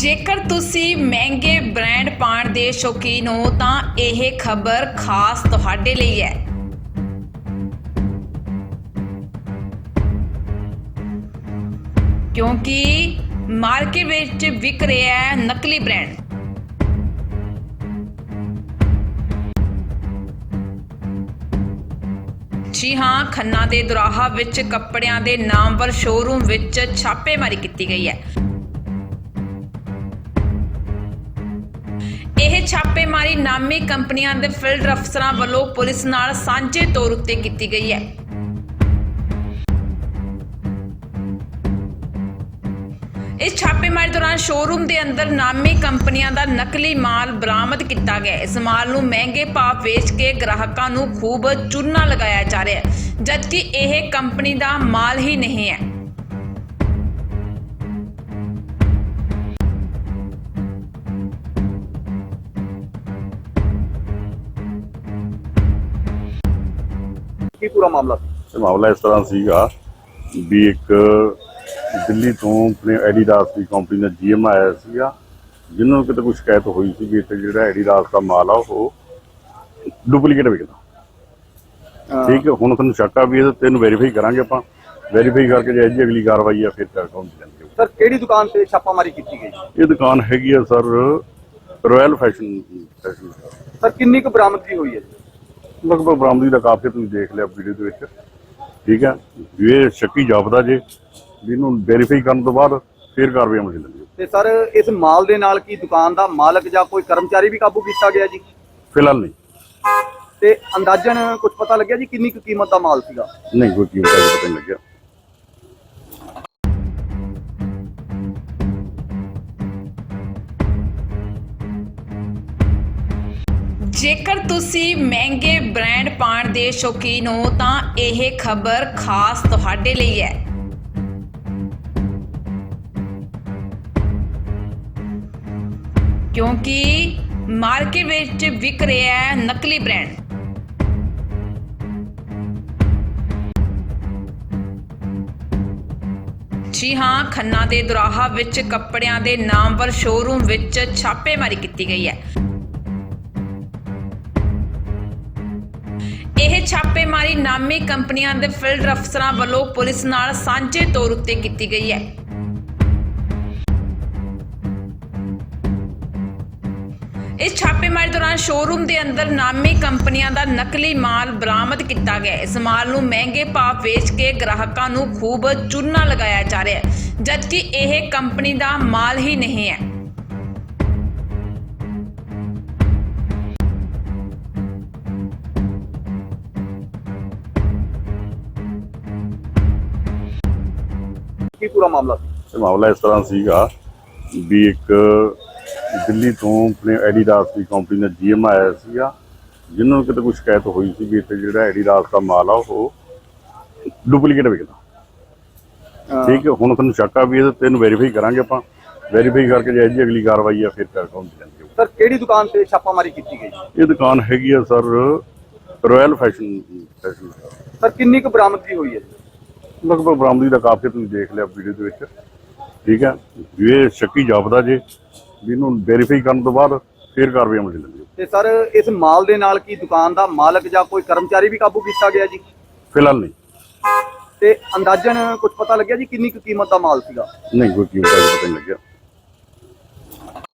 ਜੇਕਰ ਤੁਸੀਂ ਮਹਿੰਗੇ ਬ੍ਰਾਂਡ ਪਾਣ ਦੇ ਸ਼ੌਕੀਨ ਹੋ, ਤਾਂ ਇਹ ਖਬਰ ਖਾਸ ਤੁਹਾਡੇ ਲਈ ਹੈ। ਕਿਉਂਕਿ ਮਾਰਕੀਟ ਵਿੱਚ ਵਿਕ ਰਿਹਾ ਹੈ ਨਕਲੀ ਬ੍ਰਾਂਡ। ਜੀ ਹਾਂ, ਖੰਨਾ ਦੇ ਦੁਰਾਹਾ ਵਿੱਚ ਕੱਪੜਿਆਂ ਦੇ ਨਾਮਵਰ ਸ਼ੋਰੂਮ ਵਿੱਚ ਛਾਪੇਮਾਰੀ ਕੀਤੀ ਗਈ ਹੈ। ਇਹ ਛਾਪੇਮਾਰੀ ਨਾਮੀ ਕੰਪਨੀਆਂ ਦੇ ਫੀਲਡ ਅਫਸਰਾਂ ਵੱਲੋਂ ਪੁਲਿਸ ਨਾਲ ਸਾਂਝੇ ਤੌਰ ਉੱਤੇ ਕੀਤੀ ਗਈ ਹੈ। ਇਸ ਛਾਪੇਮਾਰੀ ਦੌਰਾਨ ਸ਼ੋਰੂਮ ਦੇ ਅੰਦਰ ਨਾਮੀ ਕੰਪਨੀਆਂ ਦਾ ਨਕਲੀ ਮਾਲ ਬਰਾਮਦ ਕੀਤਾ ਗਿਆ ਇਸ ਮਾਲ ਨੂੰ ਮਹਿੰਗੇ ਭਾਅ ਵੇਚ ਕੇ ਗ੍ਰਾਹਕਾਂ ਨੂੰ ਖੂਬ ਚੂਨਾ ਲਗਾਇਆ ਜਾ ਰਿਹਾ ਹੈ, ਜਦਕਿ ਇਹ ਕੰਪਨੀ ਦਾ ਮਾਲ ਹੀ ਨਹੀਂ ਹੈ। ਪੂਰਾ ਮਾਮਲਾ ਸੀ? ਤੇ ਮਾਮਲਾ ਇਸ ਤਰ੍ਹਾਂ ਸੀਗਾ ਵੀ ਇੱਕ ਦਿੱਲੀ ਤੋਂ ਆਪਣੇ ਐਡੀਡਾਸ ਦੀ ਕੰਪਨੀ ਦਾ ਜੀਐਮ ਆਇਆ ਸੀਗਾ ਜਿਹਨਾਂ ਨੂੰ ਕਿਤੇ ਕੋਈ ਸ਼ਿਕਾਇਤ ਹੋਈ ਸੀ ਵੀ ਇੱਥੇ ਜਿਹੜਾ ਐਡੀਡਾਸ ਦਾ ਮਾਲ ਆ ਉਹ ਡੁਪਲੀਕੇਟ ਵਿਕਦਾ ਠੀਕ ਹੈ ਹੁਣ ਤੁਹਾਨੂੰ ਸ਼ੱਕ ਆ ਵੀ ਇਹਦੇ ਤੈਨੂੰ ਵੈਰੀਫਾਈ ਕਰਾਂਗੇ ਆਪਾਂ। ਵੈਰੀਫਾਈ ਕਰਕੇ ਜੇ ਜੀ ਅਗਲੀ ਕਾਰਵਾਈ ਆ ਫਿਰ ਕਰ ਕੌਣ ਜਾਣਗੇ ਸਰ ਕਿਹੜੀ ਦੁਕਾਨ ਤੇ ਛਾਪਾਮਾਰੀ ਕੀਤੀ ਗਈ? ਇਹ ਦੁਕਾਨ ਹੈਗੀ ਆ sir royal fashion fashion sir ਕਿੰਨੀ ਕੁ ਬਰਾਮਦਗੀ ਹੋਈ ਹੈ ਜੀ? ਲਗਭਗ ਬਰਾਮਦੀ ਦਾ ਕਾਫੀ ਤੁਸੀਂ ਦੇਖ ਲਿਆ ਵੀਡੀਓ ਦੇ ਵਿੱਚ। ਠੀਕ ਹੈ? ਇਹ ਸ਼ੱਕੀ ਜਾਪਦਾ ਜੇ ਇਹਨੂੰ ਵੈਰੀਫਾਈ ਕਰਨ ਤੋਂ ਬਾਅਦ ਫਿਰ ਕਾਰਵਾਈ ਅਮਲ ਚ ਲੈਂਦੇ ਤੇ ਸਰ ਇਸ ਮਾਲ ਦੇ ਨਾਲ ਕੀ ਦੁਕਾਨ ਦਾ ਮਾਲਕ ਜਾਂ ਕੋਈ ਕਰਮਚਾਰੀ ਵੀ ਕਾਬੂ ਕੀਤਾ ਗਿਆ ਜੀ? ਫਿਲਹਾਲ ਨਹੀਂ। ਤੇ ਅੰਦਾਜ਼ਨ ਕੁਝ ਪਤਾ ਲੱਗਿਆ ਜੀ ਕਿੰਨੀ ਕੁ ਕੀਮਤ ਦਾ ਮਾਲ ਸੀਗਾ? ਨਹੀਂ ਕੋਈ ਕੀਮਤ ਦਾ ਪਤਾ ਨਹੀਂ ਲੱਗਿਆ। ਜੇਕਰ ਤੁਸੀਂ ਮਹਿੰਗੇ ਬ੍ਰਾਂਡ ਪਾਣ ਦੇ ਸ਼ੌਕੀਨ ਹੋ, ਤਾਂ ਇਹ ਖਬਰ ਖਾਸ ਤੁਹਾਡੇ ਲਈ ਹੈ। ਕਿਉਂਕਿ ਮਾਰਕੀਟ ਵਿੱਚ ਵਿਕ ਰਿਹਾ ਹੈ ਨਕਲੀ ਬ੍ਰਾਂਡ। ਜੀ ਹਾਂ, ਖੰਨਾ ਦੇ ਦੁਰਾਹਾ ਵਿੱਚ ਕੱਪੜਿਆਂ ਦੇ ਨਾਮਵਰ ਸ਼ੋਰੂਮ ਵਿੱਚ ਛਾਪੇਮਾਰੀ ਕੀਤੀ ਗਈ ਹੈ। ਇਹ ਛਾਪੇਮਾਰੀ ਨਾਮੀ ਕੰਪਨੀਆਂ ਦੇ ਫੀਲਡ ਅਫਸਰਾਂ ਵੱਲੋਂ ਪੁਲਿਸ ਨਾਲ ਸਾਂਝੇ ਤੌਰ ਉੱਤੇ ਕੀਤੀ ਗਈ ਹੈ। ਇਸ ਛਾਪੇਮਾਰੀ ਦੌਰਾਨ ਸ਼ੋਰੂਮ ਦੇ ਅੰਦਰ ਨਾਮੀ ਕੰਪਨੀਆਂ ਦਾ ਨਕਲੀ ਮਾਲ ਬਰਾਮਦ ਕੀਤਾ ਗਿਆ ਇਸ ਮਾਲ ਨੂੰ ਮਹਿੰਗੇ ਭਾਅ ਵੇਚ ਕੇ ਗ੍ਰਾਹਕਾਂ ਨੂੰ ਖੂਬ ਚੂਨਾ ਲਗਾਇਆ ਜਾ ਰਿਹਾ ਹੈ, ਜਦਕਿ ਇਹ ਕੰਪਨੀ ਦਾ ਮਾਲ ਹੀ ਨਹੀਂ ਹੈ। ਕੀ ਪੂਰਾ ਮਾਮਲਾ ਸੀ? ਤੇ ਮਾਮਲਾ ਇਸ ਤਰ੍ਹਾਂ ਸੀਗਾ ਵੀ ਇੱਕ ਦਿੱਲੀ ਤੋਂ ਆਪਣੇ ਐਡੀਡਾਸ ਦੀ ਕੰਪਨੀ ਦਾ ਜੀਐਮ ਆਇਆ ਸੀਗਾ ਜਿਹਨਾਂ ਨੂੰ ਕਿਤੇ ਕੋਈ ਸ਼ਿਕਾਇਤ ਹੋਈ ਸੀ ਵੀ ਇੱਥੇ ਜਿਹੜਾ ਐਡੀਡਾਸ ਦਾ ਮਾਲ ਆ ਉਹ ਡੁਪਲੀਕੇਟ ਵਿਕਦਾ ਠੀਕ ਹੈ ਹੁਣ ਤੁਹਾਨੂੰ ਸ਼ੱਕ ਆ ਵੀ ਇਹਦੇ ਤੈਨੂੰ ਵੈਰੀਫਾਈ ਕਰਾਂਗੇ ਆਪਾਂ। ਵੈਰੀਫਾਈ ਕਰਕੇ ਜੇ ਜੀ ਅਗਲੀ ਕਾਰਵਾਈ ਆ ਫਿਰ ਕਰ ਕੌਣ ਜਾਣਗੇ ਸਰ ਕਿਹੜੀ ਦੁਕਾਨ ਤੇ ਛਾਪਾਮਾਰੀ ਕੀਤੀ ਗਈ? ਇਹ ਦੁਕਾਨ ਹੈਗੀ ਆ sir royal fashion fashion sir ਕਿੰਨੀ ਕੁ ਬਰਾਮਦਗੀ ਹੋਈ ਹੈ? ਲਗਭਗ ਬਰਾਮਦੀ ਦਾ ਕਾਫੀ ਤੁਸੀਂ ਦੇਖ ਲਿਆ ਵੀਡੀਓ ਦੇ ਵਿੱਚ। ਠੀਕ ਹੈ? ਇਹ ਸ਼ੱਕੀ ਜਾਪਦਾ ਜੇ ਇਹਨੂੰ ਵੈਰੀਫਾਈ ਕਰਨ ਤੋਂ ਬਾਅਦ ਫਿਰ ਕਾਰਵਾਈ ਅਮਲ ਚ ਲੈਂਦੇ ਤੇ ਸਰ ਇਸ ਮਾਲ ਦੇ ਨਾਲ ਕੀ ਦੁਕਾਨ ਦਾ ਮਾਲਕ ਜਾਂ ਕੋਈ ਕਰਮਚਾਰੀ ਵੀ ਕਾਬੂ ਕੀਤਾ ਗਿਆ ਜੀ? ਫਿਲਹਾਲ ਨਹੀਂ। ਤੇ ਅੰਦਾਜ਼ਨ ਕੁਝ ਪਤਾ ਲੱਗਿਆ ਜੀ ਕਿੰਨੀ ਕੁ ਕੀਮਤ ਦਾ ਮਾਲ ਸੀਗਾ? ਨਹੀਂ ਕੋਈ ਕੀਮਤ ਦਾ ਪਤਾ ਨਹੀਂ ਲੱਗਿਆ।